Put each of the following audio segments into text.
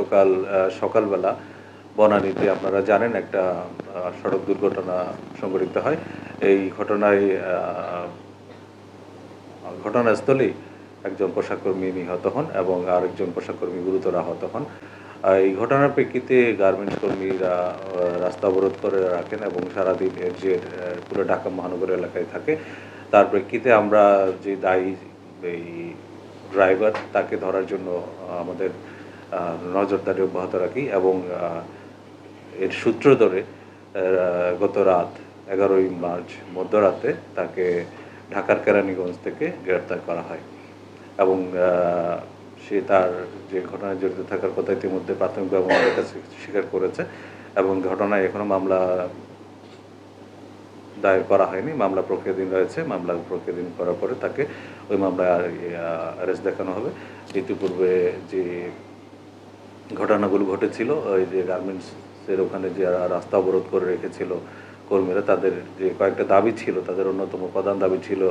গতকাল সকালবেলা বনানীতে আপনারা জানেন একটা সড়ক দুর্ঘটনা সংঘটিত হয়। এই ঘটনায় ঘটনাস্থলেই একজন পোশাককর্মী নিহত হন এবং আরেকজন পোশাককর্মী গুরুতর আহত হন। এই ঘটনার প্রেক্ষিতে গার্মেন্টস কর্মীরা রাস্তা অবরোধ করে রাখেন এবং সারাদিন এর যে পুরো ঢাকা মহানগর এলাকায় থাকে, তার প্রেক্ষিতে আমরা যে দায়ী, এই ড্রাইভার, তাকে ধরার জন্য আমাদের নজরদারি অব্যাহত রাখি এবং এর সূত্র ধরে গত রাত এগারোই মার্চ মধ্যরাতে তাকে ঢাকার কেরানীগঞ্জ থেকে গ্রেপ্তার করা হয় এবং সে তার যে ঘটনায় জড়িত থাকার কথা ইতিমধ্যে প্রাথমিকভাবে আমাদের কাছে স্বীকার করেছে এবং ঘটনায় এখনও মামলা দায়ের করা হয়নি। মামলা প্রক্রিয়াধীন রয়েছে। মামলা প্রক্রিয়াধীন করার পরে তাকে ওই মামলায় অ্যারেস্ট দেখানো হবে। ইতিপূর্বে যে ঘটনাগুলো ঘটেছিল, ওই যে গার্মেন্টসের ওখানে যে রাস্তা অবরোধ করে রেখেছিল কর্মীরা, তাদের যে কয়েকটা দাবি ছিল, তাদের অন্যতম প্রধান দাবি ছিল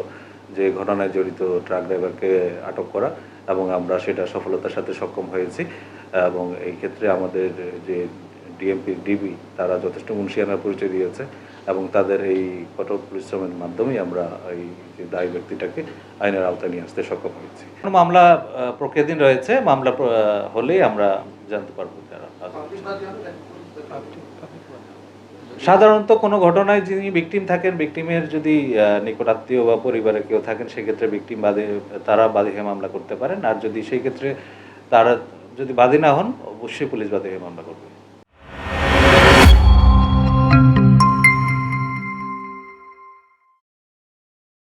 যে ঘটনায় জড়িত ট্রাক ড্রাইভারকে আটক করা এবং আমরা সেটা সফলতার সাথে সক্ষম হয়েছি এবং এই ক্ষেত্রে আমাদের যে ডিএমপি ডিবি তারা যথেষ্ট মুন্সিয়ানার পরিচয় দিয়েছে এবং তাদের এই কঠোর পরিশ্রমের মাধ্যমেই আমরা এই যে দায়ী ব্যক্তিটাকে আইনের আওতায় নিয়ে আসতে সক্ষম হয়েছি। মামলা প্রক্রিয়াধীন রয়েছে মামলা হলেই আমরা জানতে পারব যারা সাধারণত কোনো ঘটনায় যিনি ভিকটিম থাকেন ভিকটিমের যদি আহ, নিকটাত্মীয় বা পরিবারে কেউ থাকেন সেক্ষেত্রে ভিকটিম বাদে তারা বাদী হয়ে মামলা করতে পারেন। আর যদি সেই ক্ষেত্রে তারা যদি বাদী না হন অবশ্যই পুলিশ বাদী হয়ে মামলা করবে।